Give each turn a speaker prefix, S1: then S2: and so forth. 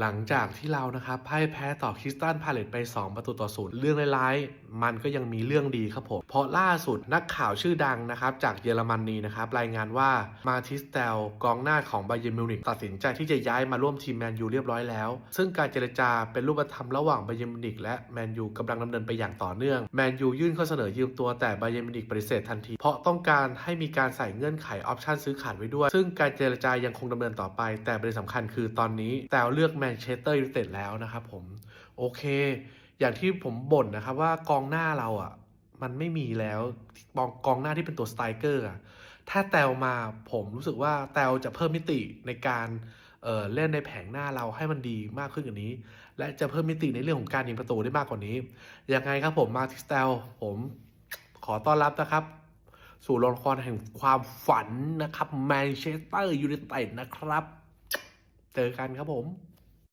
S1: หลังจากที่เรานะครับพ่ายแพ้ต่อคริสตันพาเลตไป 2 ประตูต่อศูนย์เรื่องร้ายๆ มันก็ยังมีเรื่องดีครับผม เพราะล่าสุดนักข่าวชื่อดังนะครับจากเยอรมนีนะครับรายงานว่ามาทิสเตลกองหน้าของไบเยมิวนิกตัดสินใจที่จะย้ายมาร่วมทีมแมนยูเรียบร้อยแล้ว ซึ่งการเจรจาเป็นรูปธรรมระหว่างไบเยมิวนิกและแมนยูกำลังดำเนินไปอย่างต่อเนื่องแมนยูยื่นข้อเสนอยืมตัวแต่ไบเยมิวนิกปฏิเสธทันที เพราะต้องการให้มีการใส่เงื่อนไขออปชั่นซื้อขาดไว้ด้วย ซึ่งการเจรจายังคงดำเนินต่อไป แต่ประเด็นสำคัญคือตอนนี้แต่เลือกแมนเชสเตอร์ยูไนเต็ดแล้วนะครับผมโอเค อย่างที่ผมบ่นนะครับว่ากองหน้าเราอะมันไม่มีแล้วกองกองหน้าที่เป็นตัวสไตรเกอร์อะถ้าแตวมาผมรู้สึกว่าแตวจะเพิ่มมิติในการเเล่นในแผงหน้าเราให้มันดีมากขึ้นกว่านี้ และจะเพิ่มมิติในเรื่องของการยิงประตูได้มากกว่านี้ ยังไงครับผมมาทิสเตลผมขอต้อนรับนะครับ สู่รงละครแห่งความฝันนะครับแมนเชสเตอร์ยูไนเต็ดนะครับ เจอกันครับผม